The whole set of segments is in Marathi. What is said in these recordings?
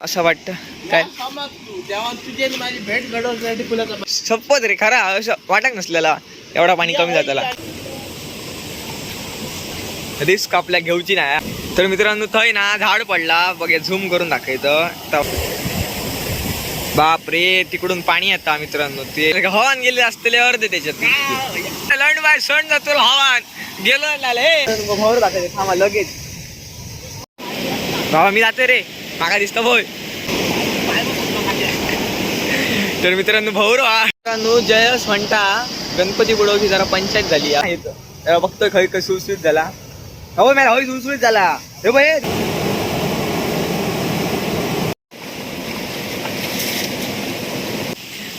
असं वाटतं. काय? तुझी माझी भेट घडवण्यासाठी फुलाचा रे खरा असं वाटत नसलेला. एवढा पाणी कमी जाताला. रिस्क आपल्या घेऊची नाही. तर मित्रांनो थंय ना झाड पडला. बघा झूम करून दाखवायचं बाप रे तिकडून पाणी येतं मित्रांनो. ते हवान गेले असतले अर्धे त्याच्यात. लंड बाय सण जातो हवान गेलो भावर थांबा लगेच बाबा मी जाते रे. मागा दिसतं बोय तर मित्रांनो भाऊर मित्रांनो जयस म्हणता गणपती बुडवची जरा पंचायत झाली. आहे इथं. जरा फक्त खै खै सुळसुळीत झाला. हो मला होय सुळसुळीत झाला. हे बाई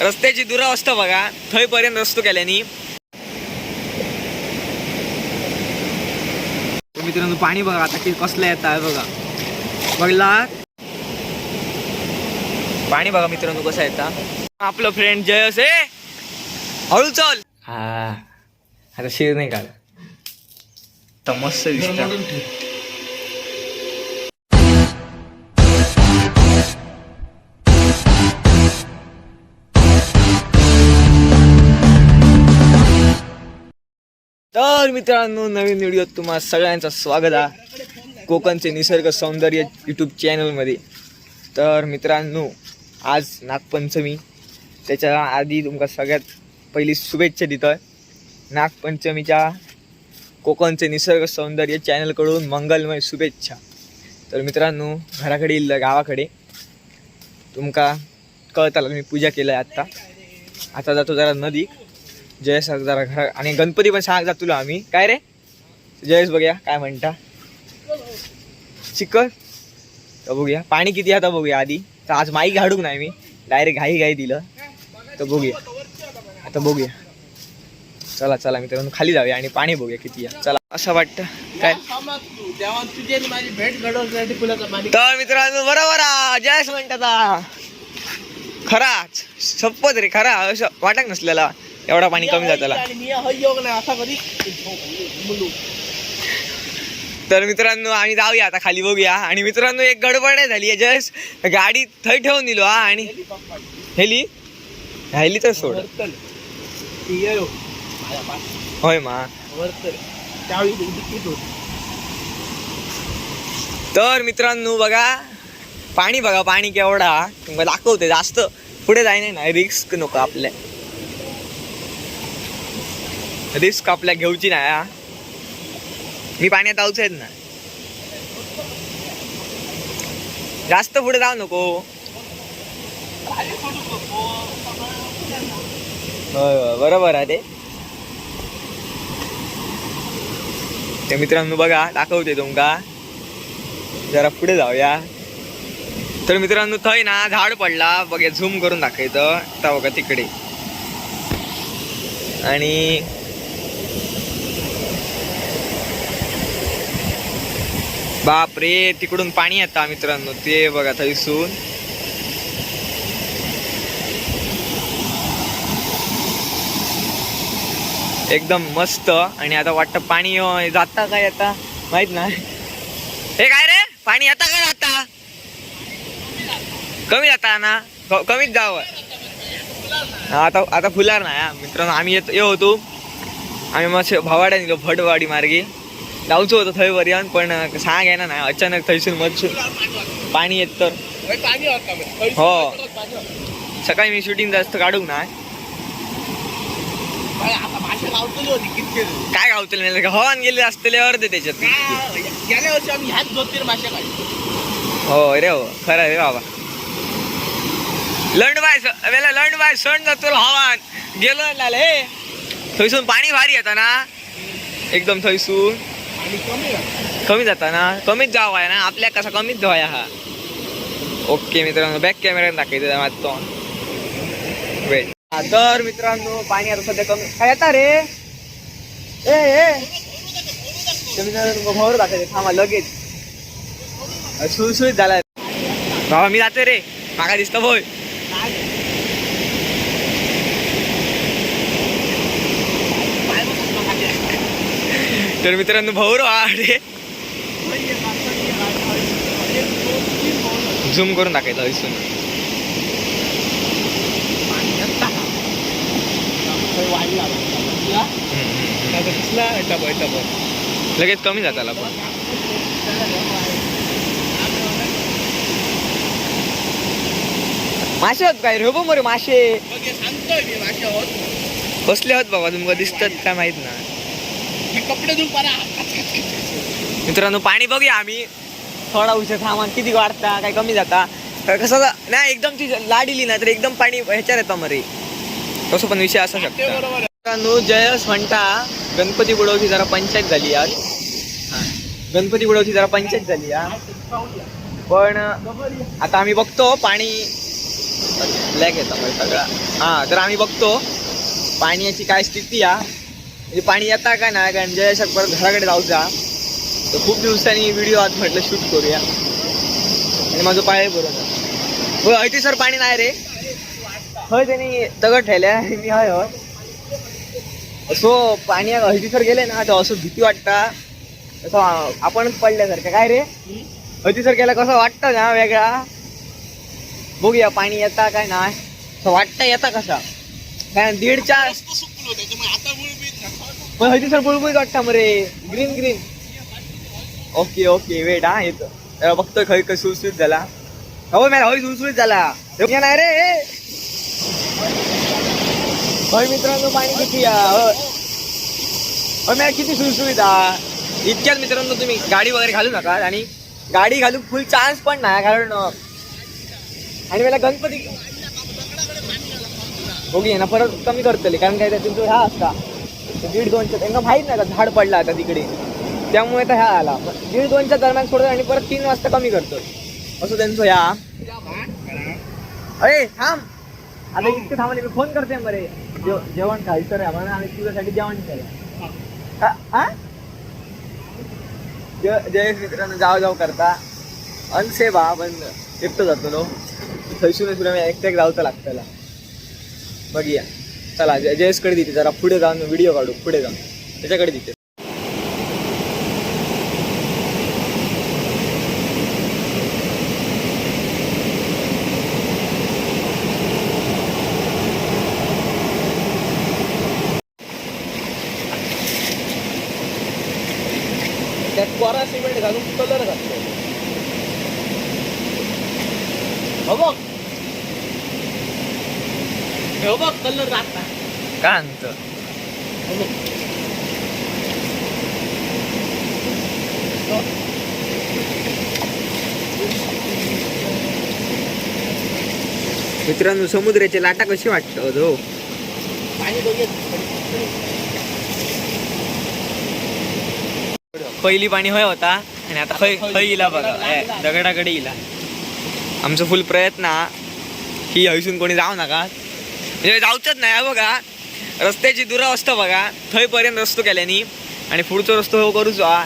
रस्त्याची दुरावस्था बघा. थंय पर्यंत रस्तो केल्यानी. तर मित्रांनो पाणी बघा आता किती कसलं येत आहे बघा. बघला. पाणी बघा मित्रांनो कसं येतं आपलं फ्रेंड जयस ए. हळू चल. हा. आता शिर नाही काढ तर मस्त दिसत. तर मित्रांनो नवीन व्हिडिओ तुम्हाला सगळ्यांचं स्वागत आहे कोकणचे निसर्ग सौंदर्य यूट्यूब चॅनलमध्ये तर मित्रांनो आज नागपंचमी. त्याच्या आधी तुमका सगळ्यात पहिली शुभेच्छा देतोय. नागपंचमीच्या कोकणचे निसर्ग सौंदर्य चॅनलकडून मंगलमय शुभेच्छा. तर मित्रांनो घराकडे येईल गावाकडे. तुमका कळताला मी पूजा केलं आहे आत्ता? आता जातो जरा नदी जयेश जरा घरा आणि गणपती पण सांग जातो आम्ही. काय रे? जयेश बघूया काय म्हणता? चिकन तर बघूया. पाणी किती आता बघूया आधी? तर आज माईक घाडूक नाही मी. डायरेक्ट घाई घाई दिलं. तर बघूया. आता बघूया. चला चला मित्रांनो खाली जाऊया आणि पाणी बघूया किती या चला. असं वाटतं. काय? तर मित्रांनो बरोबर जयस म्हणतात खराच शपथ रे खरा. असं वाटत नसलेला. एवढा पाणी कमी जाताला आणि मी हा योग नाही असा कधी बोलू तर मित्रांनो आम्ही जाऊया आता खाली बघूया. आणि मित्रांनो एक गडबड आहे झाली. जस गाडी थंय ठेवून दिलो हा. आणि हेली हेली? तर सोड. हो. होय मा. तर मित्रांनो बघा. पाणी बघा पाणी केवढा. दाखवते जास्त पुढे जाय नाही ना. रिस्क नको आपल्या. रिस्क आपल्या घेऊची नाही हा. मी पाण्यात जाऊच आहेत ना जास्त पुढे जाऊ नको. होय होय बरोबर आहे ते. मित्रांनो बघा दाखवते तुमका. जरा पुढे जाऊया. तर मित्रांनो थंय ना झाड पडला. बघा झूम करून दाखवायचं आता बघा तिकडे. आणि बाप रे तिकडून पाणी येतं मित्रांनो. ते बघा थैसून एकदम मस्त. आणि आता वाटतं पाणी जाता काय आता? माहीत नाही. हे काय रे? पाणी येता का जाता? कमी जाता ना? कमीच जावं. आता आता फुलार ना मित्रांनो आम्ही येत ये होतो. आम्ही मस्त भावाड्या निघलो भटवाडी मार्गे. जाऊचं होतं थंय पर्यंत पण सांग आहे ना नाही. अचानक थंयसून मधसून पाणी येत तर. हो. सकाळी मी शूटिंग जास्त काढू नाही काय गावतील नाही हवान गेले असतले अर्धे त्याच्यात. गेल्या वर्षी आम्ही ह्याच दोन तीन हो रे हो. खरं रे बाबा. लंड बाय वेला लंड बाय सण जातो हवान गेलो हे थंयसून पाणी भारी येतं ना. एकदम थंयसून. कमी झालं. कमी जाता ना कमीच जाव आहे ना आपल्या कसा कमीच जावाय हा. ओके मित्रांनो बॅक कॅमेऱ्यात दाखवायचं माझं तो वेट हा, तर मित्रांनो पाणी आता सध्या कमी काय येता रे? ए ए. ते मित्रांनो भावर दाखवायचे थांबा लगेच. सुळसुळीत झालाय. बाबा मी जाते रे. मागा दिसतं बोय तर मित्रांनो भाऊर अरे झूम करून टाकायचं इसून लगेच कमी जाताला पण मासे होत काय? रे बघ मरे मासे कसले होत बाबा तुमका दिसतात काय माहीत ना. कपडे धुवून परा. मित्रांनो पाणी बघूया आम्ही. थोडा उशीर थांबा किती वाढता काय कमी जाता. तर कसं नाही एकदम ती लाडीली ना तर एकदम पाणी ह्याच्यात येतं मरे. कसं पण विषय असू शकतो. मित्रांनो जयस म्हणता गणपती बुडवची जरा पंचायत झाली आज. हा. गणपती बुडवची जरा पंचायत झाली आज पण आता आम्ही बघतो पाणी ब्लॅक येतं सगळा. हा तर आम्ही बघतो पाण्याची काय स्थिती आहे म्हणजे पाणी येता का नाही कारण जयशक परत घराकडे जाऊचा तर खूप दिवसांनी व्हिडिओ आज म्हटलं शूट करूया. आणि माझं पाय बरोबर हो ऐती सर पाणी नाही रे. होय त्यांनी दगड ठेवल्या मी हय होय. सो पाणी हळदी सर गेले ना तर असं भीती वाटता. असं आपणच पडल्यासारखं. काय रे? हळदी सर गेला कसं वाटतं ना वेगळा? बघूया पाणी येता काय नाही. असं वाटतं येता कसा? काय दीडच्या मस्त सुकलो त्याच्यामुळे आता गुळबीत नका. पण हजी सर बुळबुळीत वाटतं मरे green green okay okay wait हा येतो. तेव्हा बघतोय खय काय सुळसुळीत झाला. हो मॅ हवी सुरसुरीत झाला. नाही रे होय मित्रांनो पाणी किती हो. मॅ किती सुरसुरीत आ इतक्यात मित्रांनो तुम्ही गाडी वगैरे घालू नका. आणि गाडी घालू फुल चान्स पण नाही कारण आणि मला गणपती ओके ना परत कमी करतले कारण काय त्यांचं हा असता. दीड दोनच्या त्यांना माहीत नाही का झाड पडला आता तिकडे. त्यामुळे तर ह्या आला. दीड दोनच्या दरम्यान सोडतो आणि परत तीन वाजता कमी करतो असं त्यांचं ह्या अरे थांब. आता इतकं थांबले मी फोन करते बरे. जेव- जेवण खायचं रे आम्हाला आम्ही तुझ्यासाठी जेवण केलं हा? हा? जय जय मित्रांनो जाव जाव करता. अनसेफ हा पण एकटं जातो नो थैसून मी एकट्याक जावचं लागतं बघूया. चला जय जयेशकडे जरा पुढे जाऊन व्हिडिओ काढू पुढे जाऊन त्याच्याकडे देते. त्यात कोरा सिमेंट घालून कलर घातलो. हो बघ. हो बघ कलर बघ. मित्रांनो समुद्राची लाटा कशी वाटतं हो? पहिली पाणी होय होता आणि आता खय खय इला बघा. दगडाकडे इला. आमचं फुल प्रयत्न हा की हयसून कोणी जाऊ नका. म्हणजे जाऊचंच नाही बघा. रस्त्याची दुरावस्था बघा. थंयपर्यंत रस्तो केल्यानी आणि पुढचो रस्तो हो करूचो हा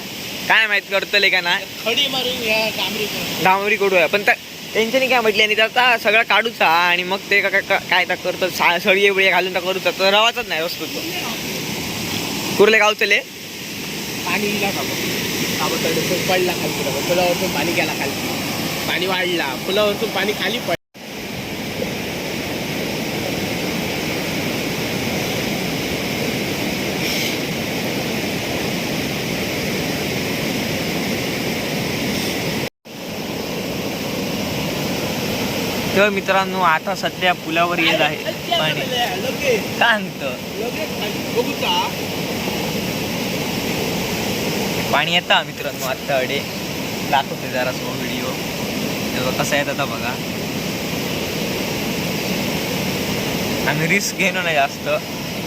काय माहीत करतले का ना खडी मारून डांबरी करूया पण त्या- त्यांच्यानी काय म्हटले आणि त्याचा सगळा काढूचा आणि मग ते काय त्या करतात. सा- सळये बिळये घालून त्या करूचा तर रवाचाच नाही रस्तो तो. कुर्ले गावचले पाणी पडला खाली पाणी गेला खाली पाणी वाढला. पुलावरतून पाणी खाली पड तर मित्रांनो आता सध्या पुलावर येत आहे पाणी. काय शांत पाणी येतं मित्रांनो आत्ता अडे. दाखवते जरा सो व्हिडिओ कसा येत आता बघा. आम्ही रिस्क घेणं नाही जास्त.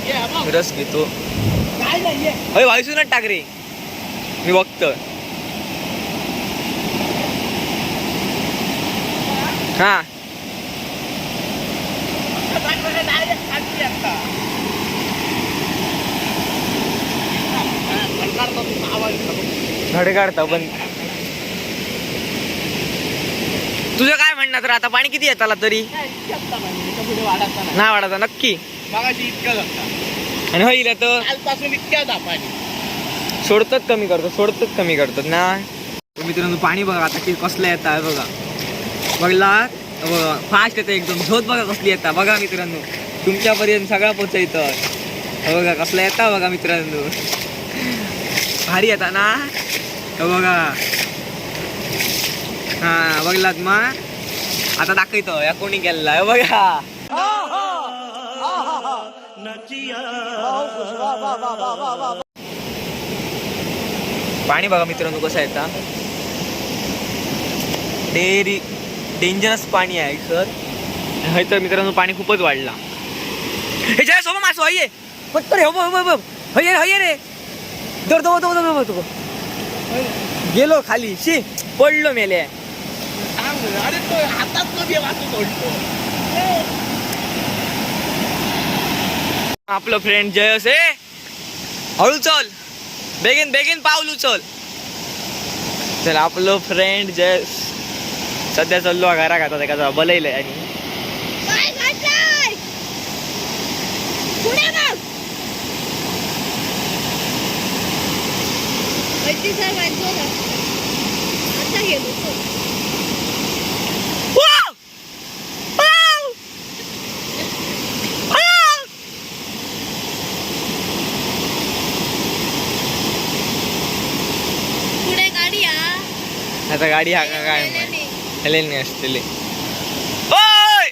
रिस्क रस घेतो. काय अय टाक रे मी बघतो हा. डायरेक्ट खाली आता धडे काढता पण. तुझं काय म्हणणं तर आता पाणी किती येताला तरी? नाही. वाढायचा नक्की. इतकं आणि होईल तर कालपासून इतक्या पाणी सोडतात कमी करतो सोडतात कमी करतात ना. मित्रांनो पाणी बघा आता की कसलं येत आहे बघा. बघला? फास्ट येतं एकदम. झोत बघा कसली येता. बघा मित्रांनो तुमच्यापर्यंत सगळा पोचायचं. बघा कसला येता बघा मित्रांनो. भारी येता ना? बघा. हा बघलात मग आता दाखवतो या कोणी गेलेला बघा. पाणी बघा मित्रांनो कसं येता. डेरी डेंजरस पाणी आहे सर हय तर मित्रांनो पाणी खूपच वाढला. हे जय सोबा मासो हये हो हो हो हये हये रे. दर दो दो दो दो गेलो खाली. शी पडलो मेले. अरे तो हातात आपलं फ्रेंड जयस ए. हळू चल. बेगीन बेगीन पाऊल उचल. चल आपलं फ्रेंड जयस. सध्या चाललो घरा खाता आणि वरती सर वांचो ना आता गाडी हा आता गाडी हा का काय ओय!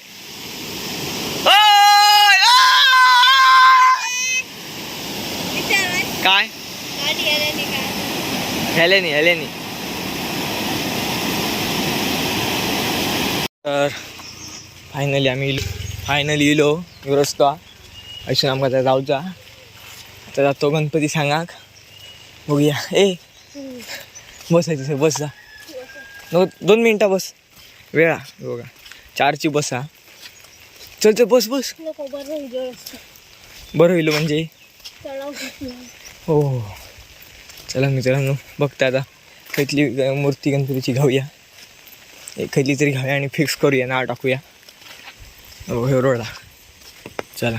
विचार बाय. काय गाडी गेल्याने काय? हेलेनी हेलेनी तर फायनली आम्ही फायनली येलो रस्तो अशून आमकां आता जावचा आता जातो गणपती सांगाक. बघूया. ए! बसायचं सर बस जा. नो दोन मिनटं बस. वेळा. बघा. चारची बस हा. चल चल बस बस. नको बरं होईल म्हणजे. चढाव होत नाही. हो हो. चला मित्रांनो बघता आता. खैतली ग- मूर्ती गणपतीची घाऊया. एक खैतली तरी घाऊया आणि फिक्स करूया. नाव टाकूया. हो हे रोडा. चला.